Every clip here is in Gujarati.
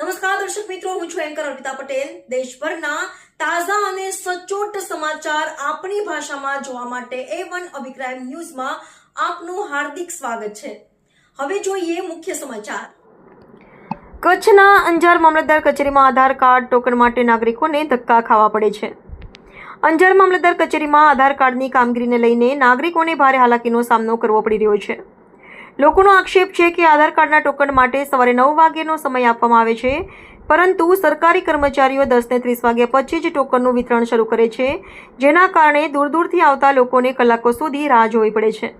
નમસ્કાર, દર્શક મિત્રો, હું છું એન્કર અર્પિતા પટેલ. દેશભરના તાજા અને સચોટ સમાચાર આપણી ભાષામાં જોવા માટે એ વન અભિપ્રાય ન્યૂઝમાં આપનું હાર્દિક સ્વાગત છે. હવે જોઈએ મુખ્ય સમાચાર. કચ્છના અંજાર મામલતદાર કચેરીમાં આધાર કાર્ડ ટોકન માટે નાગરિકોને ધક્કા ખાવા પડે છે. અંજાર મામલતદાર કચેરીમાં આધાર કાર્ડની કામગીરીને લઈને નાગરિકોને ભારે હાલાકીનો સામનો કરવો પડી રહ્યો છે. લોકોનો આક્ષેપ છે કે આધાર કાર્ડના ટોકન માટે સવારે નવ વાગ્યાનો સમય આપવામાં આવે છે, પરંતુ સરકારી કર્મચારીઓ દસને ત્રીસ વાગ્યા પછી જ ટોકનનું વિતરણ શરૂ કરે છે, જેના કારણે દૂર દૂરથી આવતા લોકોને કલાકો સુધી રાહ જોવી પડે છે.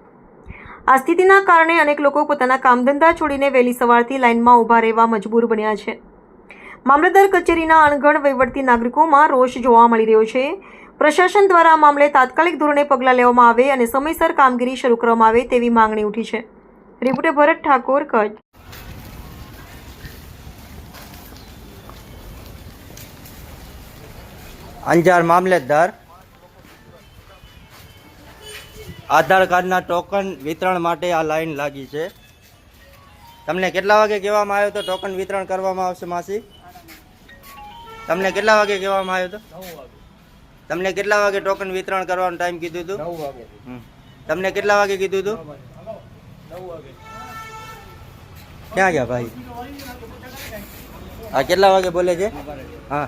આ સ્થિતિના કારણે અનેક લોકો પોતાના કામધંધા છોડીને વહેલી સવારથી લાઇનમાં ઊભા રહેવા મજબૂર બન્યા છે. મામલતદાર કચેરીના અણઘડ વહીવટથી નાગરિકોમાં રોષ જોવા મળી રહ્યો છે. પ્રશાસન દ્વારા આ મામલે તાત્કાલિક ધોરણે પગલાં લેવામાં આવે અને સમયસર કામગીરી શરૂ કરવામાં આવે તેવી માંગણી ઉઠી છે. રિપોર્ટર ભરત ઠાકોર કચ્છ અંજાર મામલતદાર આધાર કાર્ડના ટોકન વિતરણ માટે આ લાઈન લાગી છે. તમને કેટલા વાગે કહેવામાં આવ્યો તો ટોકન વિતરણ કરવામાં આવશે માસી? તમને કેટલા વાગે કહેવામાં આવ્યો તો? તમને કેટલા વાગે ટોકન વિતરણ કરવાનો ટાઈમ કીધું હતું તમને કેટલા વાગે કીધું હતું ક્યાં ગયા ભાઈ? હા કેટલા વાગે બોલે છે? હા.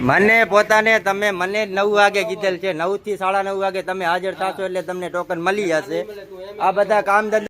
મને પોતાને તમે મને નવ વાગે કીધેલ છે. નવથી સાડા નવ વાગે તમે હાજર થશો એટલે તમને ટોકન મળી જશે. આ બધા કામ